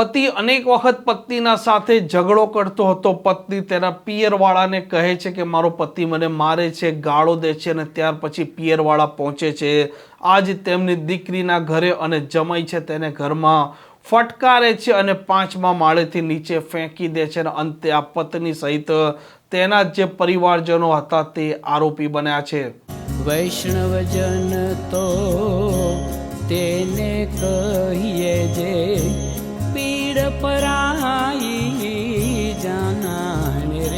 પતિ અનેક વખત પત્નીના સાથે ઝઘડો કરતો હતો. પત્ની તેના પિયરવાળાને કહે છે કે, મારો પતિ મને મારે છે, ગાળો દે છે અને ત્યાર પછી પિયરવાળા પહોંચે છે. આજ તેમની દીકરીના ઘરે અને જમાઈ છે. તેને ઘરમાં ફટકારે છે અને પાંચમા માળેથી નીચે ફેંકી દે છે અને અંતે આ પત્ની સહિત તેના જે પરિવારજનો હતા તે આરોપી બન્યા છે. વૈષ્ણવજન તો તેને કહીએ જે પીડ પરાઈ જાનાને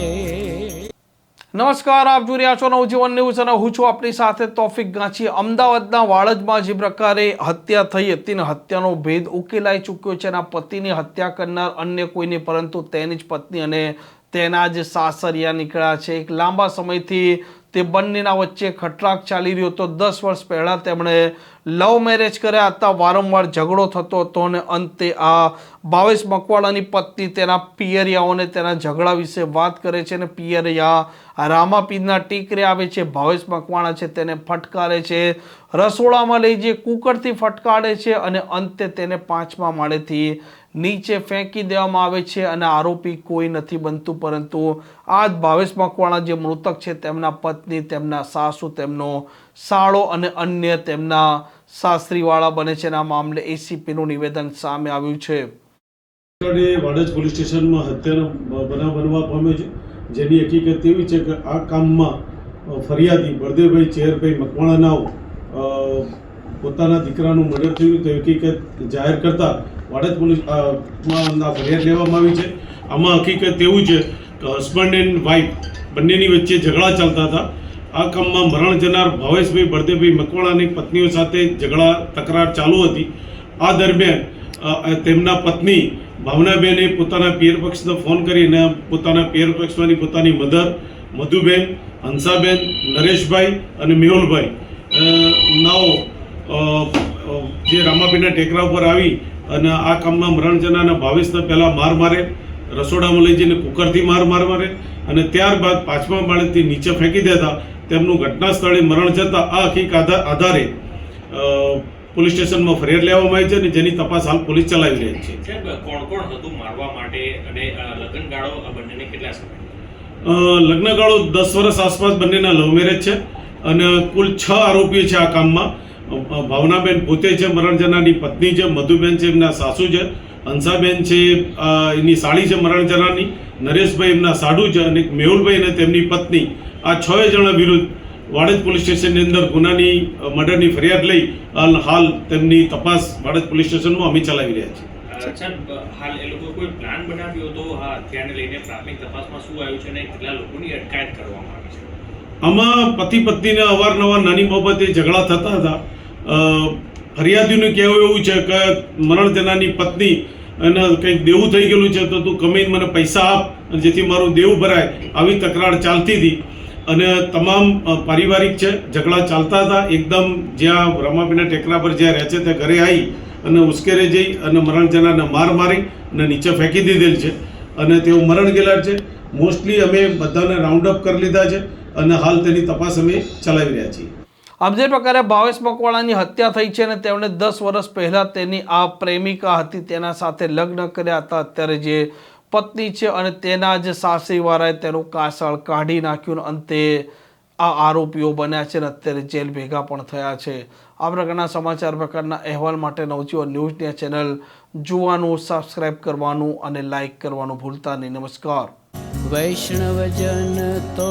નમસ્કાર, આપ જોઈ રહ્યા છો નવજીવન ન્યૂઝ અને હું છું આપણી સાથે તોફિક ગાંચી. અમદાવાદના વાળજમાં જે પ્રકારે હત્યા થઈ હતી ને હત્યાનો ભેદ ઉકેલાઈ ચૂક્યો છે એના પતિની હત્યા કરનાર અન્ય કોઈ નહીં પરંતુ તેની જ પત્ની અને તેના જ સાસરિયા નીકળ્યા છે. એક લાંબા સમયથી તે બંનેના વચ્ચે ખટરાક ચાલી રહ્યો હતો. દસ વર્ષ પહેલાં તેમણે લવ મેરેજ કર્યા હતા. વારંવાર ઝઘડો થતો હતો અને અંતે આ ભાવેશ મકવાડાની પત્ની તેના પિયરિયાઓને તેના ઝઘડા વિશે વાત કરે છે અને પિયરિયા રામાપીરના ટીકરે આવે છે. ભાવેશ મકવાણા છે, તેને ફટકારે છે. રસોડામાં લઈ જઈ કુકરથી ફટકારે છે અને અંતે તેને પાંચમા માળેથી નીચે ફેંકી દેવામાં આવે છે અને આરોપી કોઈ નથી બનતું પરંતુ આ જ ભાવેશ મકવાણા જે મૃતક છે તેમના પત્ની તેમના સાસુ તેમનો સાળો અને અન્ય તેમના સાસરીવાળા બને છે આ મામલે એસીપીનું નિવેદન સામે આવ્યું છે. વાડજ પોલીસ સ્ટેશનમાં હત્યાનો બનાવ બનવા પામ્યો છે. જેની હકીકત એવી છે કે આ કામમાં ફરિયાદી બળદેવભાઈ ચેરભાઈ મકવાણાનાઓ અ, પોતાના દીકરાનું મર્ડર થયું તે હકીકત જાહેર કરતા વાડજ પોલીસ અ, માં ફરિયાદ લેવામાં આવી છે. આમાં હકીકત એવું છે કે હસબન્ડ એન્ડ વાઈફ બંનેની વચ્ચે ઝઘડા ચાલતા હતા. આ કામમાં મરણ જનાર ભાવેશભાઈ બળદેવભાઈ મકવાણાની પત્નીઓ સાથે ઝઘડા તકરાર ચાલુ હતી. આ દરમિયાન તેમના પત્ની ભાવનાબેને પોતાના પિયર પક્ષને ફોન કરીને પોતાના પિયર પક્ષમાંની પોતાની મધર મધુબેન હંસાબેન નરેશભાઈ અને મેહુલભાઈ. નાઓ જે રામાપીના ટેકરા ઉપર આવી અને આ કામમાં મરણ જનારના ભાવેશને પહેલાં માર મારે રસોડામાં લઈ જઈને કુકરથી માર માર મારે અને ત્યારબાદ પાંચમા માળેથી નીચે ફેંકી દેતા. તેમનું ઘટના સ્થળે મરણ જતાં આ હકીક આધારે પોલીસ સ્ટેશનમાં ફરિયાદ લેવામાં આવી છે અને જેની તપાસ હાલ પોલીસ ચલાવી રહી છે. કોણ કોણ હતું મારવા માટે અને લગ્નગાળો બંનેને કેટલા સમય લગ્નગાળો દસ વર્ષ આસપાસ બંનેના લવ મેરેજ છે અને કુલ છ આરોપીઓ છે આ કામમાં. ભાવનાબેન પોતે છે મરણજનાની પત્ની છે મધુબેન છે એમના સાસુ છે હંસાબેન છે એની સાળી છે મરણજનાની નરેશભાઈ એમના સાડુ છે અને મેહુલભાઈ અને તેમની પત્ની. આ છ જણા વિરુદ્ધ વાડજ પોલીસ સ્ટેશનની અંદર ગુનાની મર્ડરની ફરિયાદ લઈ હાલ તેમની તપાસ વાડજ પોલીસ સ્ટેશનમાં અમે ચલાવી રહ્યા છીએ. અ, સાહેબ અ, હાલ એ લોકો કોઈ પ્લાન બનાવ્યો હતો આ હત્યાને લઈને પ્રાથમિક તપાસમાં શું આવ્યું છે અને કેટલા લોકોની અટકાયત કરવામાં આવી છે? આમાં પતિ પત્નીને અવારનવાર નાની બાબતે ઝઘડા થતા હતા. ફરિયાદીનું કહેવું એવું છે કે મરણ તેનાની પત્ની અને કંઈક દેવું થઈ ગયેલું છે તો તું કમીને મને પૈસા આપ અને જેથી મારું દેવું ભરાય આવી તકરાર ચાલતી હતી. અને તમામ પારિવારિક છે, ઝઘડા ચાલતા હતા. એકદમ જ્યાં રમાપીના ટેકરા પર જ્યાં રહે છે ત્યાં ઘરે આવી અને ઉશ્કેરે જઈ અને મરણ જનારને માર મારી અને નીચે ફેંકી દીધેલ છે. અને તેઓ મરણ ગયેલા છે. મોસ્ટલી અમે બધાને રાઉન્ડ અપ કરી લીધા છે અને હાલ તેની તપાસ અમે ચલાવી રહ્યા છીએ. આમ જે પ્રકારે ભાવેશ મકવાણાની હત્યા થઈ છે અને તેમણે દસ વર્ષ પહેલાં તેની આ પ્રેમિકા હતી, તેના સાથે લગ્ન કર્યા હતા. અત્યારે જે પત્ની છે અને તેના જ સાસરીવાળાએ તેનું કાસળ કાઢી નાખ્યું અંતે આ આરોપીઓ બન્યા છે અને અત્યારે જેલ ભેગા પણ થયા છે. આ પ્રકારના સમાચાર પ્રકારના અહેવાલ માટે નવજીવન ન્યૂઝની ચેનલ જોવાનું, સબસ્ક્રાઇબ કરવાનું અને લાઇક કરવાનું ભૂલતા નહીં. નમસ્કાર. વૈષ્ણવજન તો